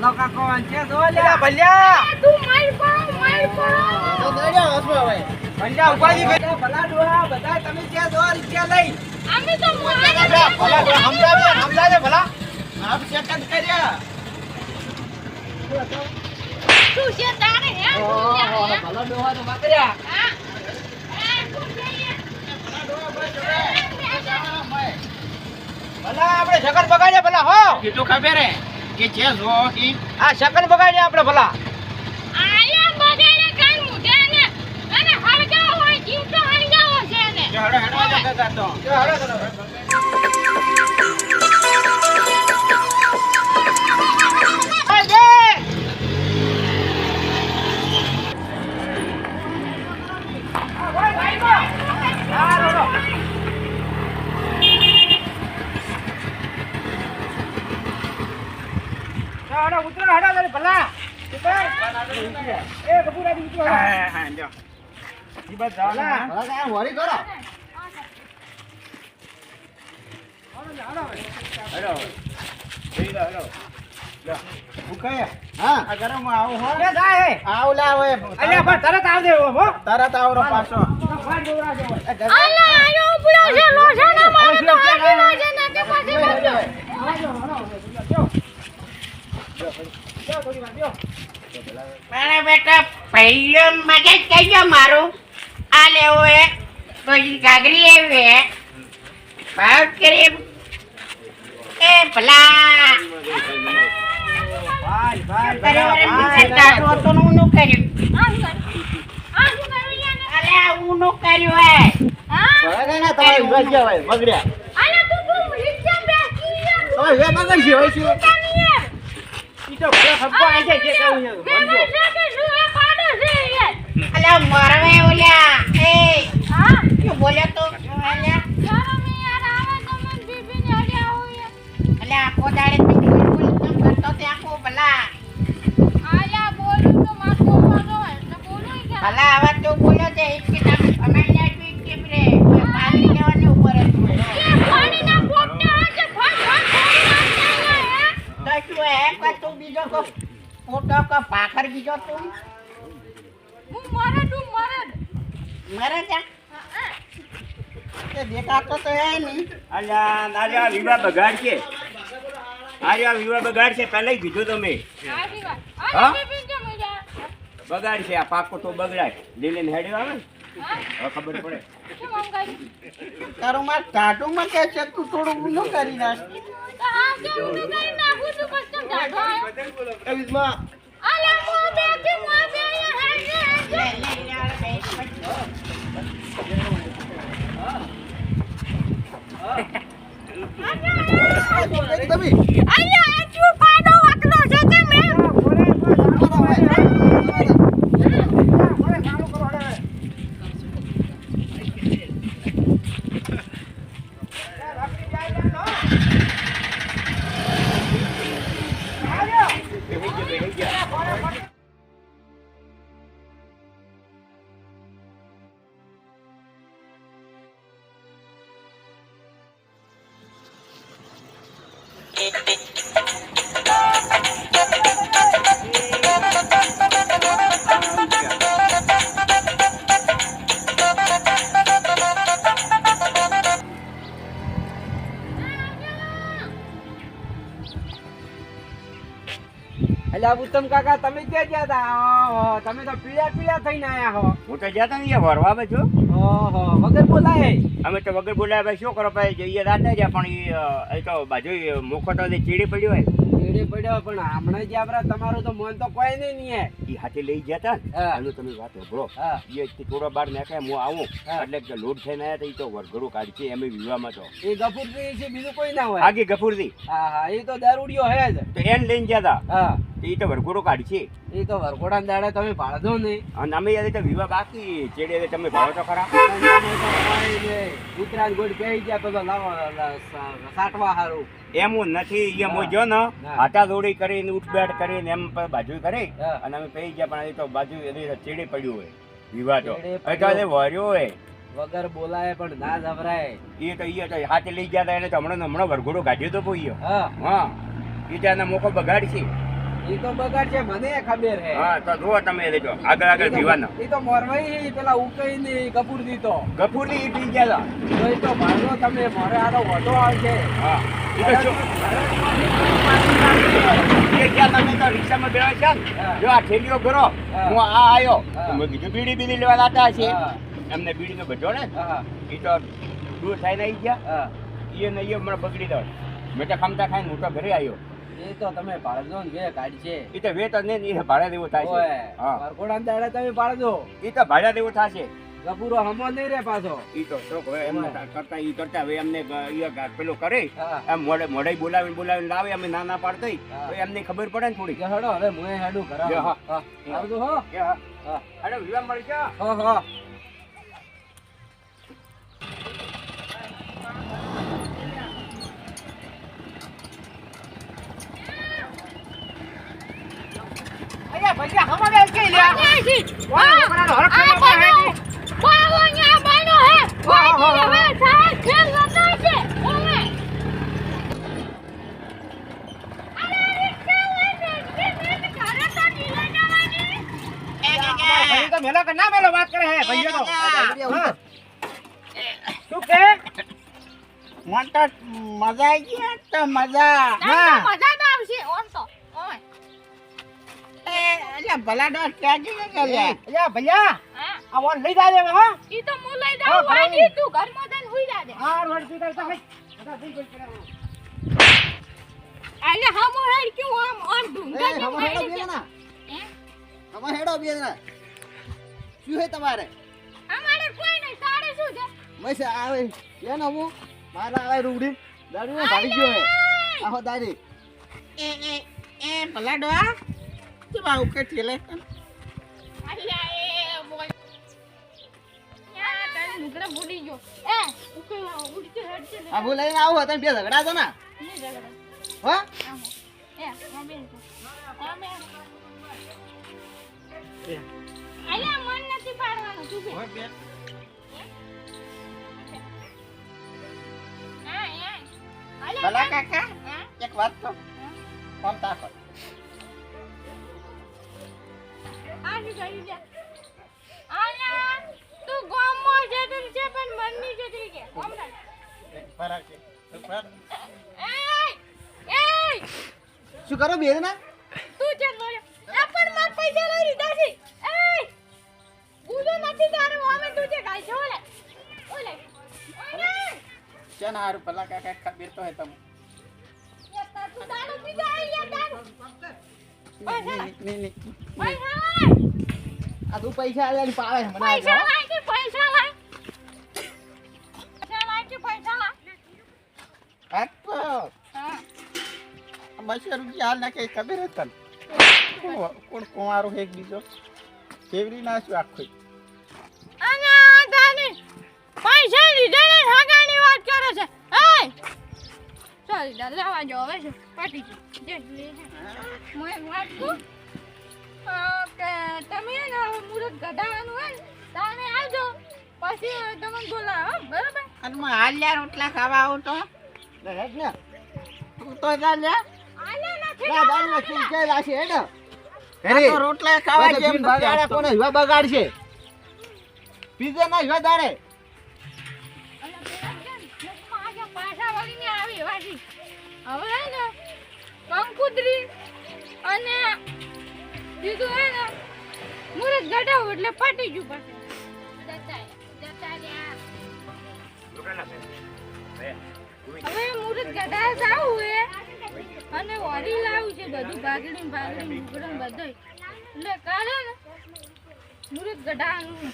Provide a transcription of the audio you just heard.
Hello કાકો વાંચ્યા જો લે. ભલ્યા તું માર પડો માર પડો. તો દોડ્યો હસવો હવે. ભલ્યા ઉપાજી ભલ્યા ભલા ડોહા બધા તમે કે જો રીચા લઈ. અમે તો મોરે ભલા ભલા હમલા ને હમલા ને ભલા. આપ કે કદ કર્યા. શું છે તારે હે? ભલા ડોહા તો માકર્યા હા. ભલા આપણે જગત બગાડ્યા ભલા હો. કીધું ખબર હે? કે છે જો આ શકન બગાડ્યા આપણે ભલા આયા બગાડે કાંઈ મૂઢે ને. અને હળગા હોય, જીવ તો હળગાવો છે ને. હળો હળો તો હાડો જો ઈ બસ કરો. હા. ગરમ આવો હો. એ જાય. આવ લાવે અલ્યા પણ તરત આવજે હો હો. તરત આવરો પાછો. આયો છે, મારે તો ને. મારા બેટા પહેલો મગજ કહેજો મારું. આ લેવો હે પછી ઘાઘરી લેવી હે. ભાવ કરી એ ભલા. બગડ્યા યાર. અલે મરવે ઓલ્યા. એ હા? શું બોલ્યો તો અલ્યા. શરમ યાર આવે તો મને બીબીને અડ્યા હોય. યાર. આખો દાડે તું બોલ બોલ કેમ કરતો તે આખો ભલા. આલા બોલું તો માર બોલવાનો એટલે બોલું કે ભલા આવા તો એક કે તમે જાય તો રે પાણી લેવાની ઉપર તો શું હે? કે તું બીજો કો મોટો કો પાખર બીજો તું? મરે તું મરે. મરે જા દેખાતો તો હે નહીં અલ્યા વિવાહ બગાડ છે. આર્યા વિવાહ બગાડ છે પહેલા કીધું તમે હા? બગાડ છે આ પાકો તો બગડાય. લીલીને હેડ્યો આવે ને? ખબર પડે. કેમ આમ કરી? તારું માં ટાટું માં કે છે તું થોડું ઊંધું કરી નાખ. આ મો બે કે મો બે હેડ લે લે અલ્યા ઉત્તમ કાકા તમે ક્યાં ગયા હતા તમે તો પીળા પીળા થઈને આયા હો. હું તો ને અહીંયા ભરવા બાજુ. ઓહો વગર બોલાય. અમે તો વગર બોલાયા ભાઈ શું કરો ભાઈ જઈએ રાતે જ પણ એ તો બાજુ મુખોટો જે ચીડી પડ્યો હોય. ચીડી પડ્યો પણ હમણાં જે આપણા તમારું તો મન તો કોઈ નહીં નહીં એ હાથે લઈ ગયા હતા એનું તમે વાત સાંભળો. હા. એ થોડો બાર નાખે હું આવું. એટલે કે લોડ થઈને આવ્યા તો એ તો વરઘડું કાઢશે એમ વિવાહમાં તો. એ ગફુર છે બીજું કોઈ ના હોય. આગે ગફુરથી હા હા એ તો દારૂડિયો હે જ. તો એને લઈને ગયા હતા હા. તો એ તો વરઘોડું કાઢશે એ તો વરઘોડા દાડે તમે ભાળજો ને અને અમે યાર તો વિવાહ બાકી ચેડે તમે ભાડો તો ખરા. ઉત્તરાયણ ગોળ કહી ગયા તો લાવો સાટવા હારું. એમ હું નથી એમ હું જો ને હા. હાથા દોડી કરીને ઉઠબેઠ કરીને એમ બાજુ કરી. અને અમે પઈ ગયા પણ એ તો બાજુ ચેડે પડ્યું હોય. વિવાહ તો. વર્યો હોય. વગર બોલાય પણ ના જવરાય એ તો ઈ તો હાથે લઈ ગયા હતા એને તો હમણાં હમણાં વરઘોડો કાઢ્યો તો કોઈ હા. હા. એ ત્યાંના મોકો બગાડશે એ ઈ તો બગાડ છે મને ખબર હે. હા તો જુઓ તમે લેજો આગળ આગળ જીવાના. ઈ તો મોરવાઈ પેલા ઉકઈ ની કપૂર દીધો ગફુરની ઈ પી ગયા તો ઈ તો ભાગો તમે મોરે આનો વધો આવશે. હા. ઈ તો તમે રિક્ષામાં છે? જો આ થેલીઓ ભરો. હું. આ આયો. મેં કીધું બીડી બીડી લેવા લાતા છે. એમને બીડીનો બધો ને? હા. ઈ તો દૂર થાય ને ગયા. હા. ઈ ને ઈ બગડી દો મેં તો ખમતા ખાઈને હું તો ઘરે આવ્યો એ તો તમે ભાડજો ને ગાડી છે. ઈ તો નહીં ભાડા દેવું થાય છે. દાડે તમે પાડજો ઈ તો ભાડા દેવું થશે. ગપુરો હમો નહીં રે પાછો. ઈ તો શોખ હવે કરતા ઈ કરતા હવે એમને પેલું કરે. એમ મોડે મોડે બોલાવીને બોલાવીને લાવે અમે ના ના પાડતા. તો એમને ખબર પડે ને થોડી હેડો હવે હું હેડું કરા જે હા. હા. આવજો હો. કે હા. હા. અરે વિવાહ મળી જા હો હો. મેલો કે ના મેલો વાત કરે હે ભૈયા તો. શું કે મજા આવી ગઈ તો મજા મજા એટલે ભલા ડોસ ક્યાં જઈને ગયા અલ્યા ભૈયા હા. આ વોન લઈ જાજે હા. ઈ તો હું લઈ જાઉં. વાજી, તું ઘરમાં જઈને હુઈ જાજે. હા રોડ પીટર તો ભાઈ. બધા થઈ ગઈ છે. એટલે હમો હેડ ક્યું આમ આમ ઢૂંઢા જેમ હેડ છે. હે? હેડો બે શું છે તમારે? અમારે કોઈ નહીં તારે શું છે? મસ્ત આવે લે ને હું મારા આવે રૂડી દારૂ ભાડી ગયો હે. આહો દારી. એ એ એ ભલા આવું કે નુકરા ભૂલી ગયો એ છે હું લઈને તમે બે ઝઘડા છો ને નહીં ઝઘડા. હો આમ. એ આ બેન છે. આ બેન. અલ્યા મન નથી પાડવાનું તું બે હા યા ભલા કાકા, એક વાત તો શું તું ગામમાં જતી છે પણ મનની જતી કે કોમ થાય ફરક છે ફરક. એય! એય! શું કરો બે જણા તું ચલ બોલ્યો. આ પણ માર પૈસા લઈ લીધા છે. એય! ગુનો નથી તારો, હવે તું જે ગાય છે, ઓલે. ઓલે. ઓલે. હારું ભલા કાકા ખબર તો હે તમે તું. નહીં નહીં. આ તું પૈસા આલ્યા પાવે મને પૈસા. લાય કે પૈસા લાય. પૈસા લાય કે પૈસા લાય. હા તો હા. બસો રૂપિયા હાલ નાખે ખબર જ કોણ કોણ કુંવારો એક બીજો કેવરી નાખ્યું આખું અને આ દાની પૈસા લીધા ને વાત કરે છે એય! ચાલ લેવા જો હવે છે પાટી જે લે છે. વાત કહું અ, કે તમે ને હવે મુહૂર્ત કઢાવવાનું હોય તાને આવજો. પછી તમને બોલાવો હો, બરાબર? અને હું હાલ્યા રોટલા ખાવા આવું તો. હેડ ને તું તો ચીલ અરે. રોટલા ખાવા જેમ બગાડે કોને હવા બગાડશે? પીઝા ના હવા દાડે. હવે ને કંકુતરી અને બીજું હે ને, મુરત ગડાવ એટલે ફાટી ગયું પછી. હવે મુરત ગઢા જાવું હે. અને વરી લાવું છે, બધું ભાગડી ભાગડી બધું એટલે કાલે ને મુરત ગઢાનું